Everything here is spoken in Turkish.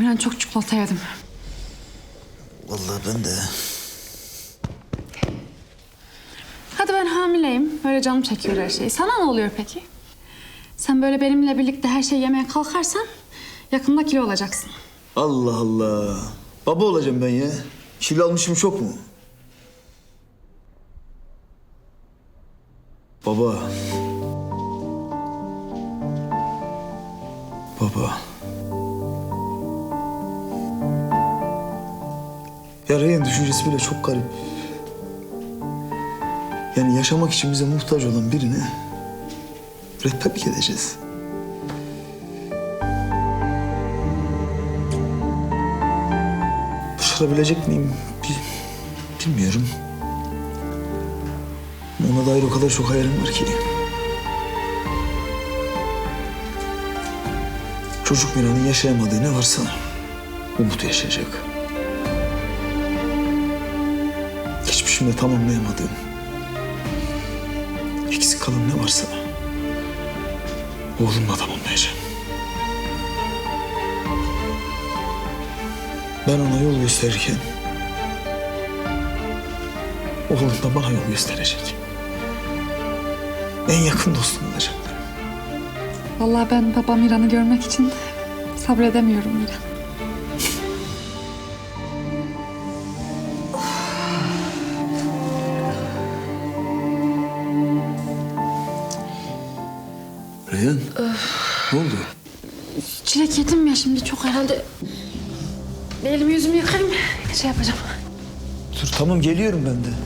Ben çok çikolata yedim. Vallahi ben de. Hadi ben hamileyim. Böyle canım çekiyor her şey. Sana ne oluyor peki? Sen böyle benimle birlikte her şeyi yemeye kalkarsan yakında kilo olacaksın. Allah Allah. Baba olacağım ben ya. Kilo almışım çok mu? Baba. Baba. Ya Reyhan düşüncesi bile çok garip. Yani yaşamak için bize muhtaç olan birine rehberlik edeceğiz. Başarabilecek miyim? Bil- bilmiyorum. Ona dair o kadar çok hayalim var ki. Çocuk Miran'ın yaşayamadığı ne varsa Umut yaşayacak. Geçmişimde tamamlayamadığım, eksik kalan ne varsa oğlumla tamamlayacağım. Ben ona yol gösterirken oğlum da bana yol gösterecek. En yakın dostum olacak. Vallahi ben babam İran'ı görmek için sabredemiyorum İran. Reyhan, ne oldu? Çilek yedim ya şimdi çok herhalde. Bir elimi yüzümü yıkayayım. Şey yapacağım. Dur tamam geliyorum ben de.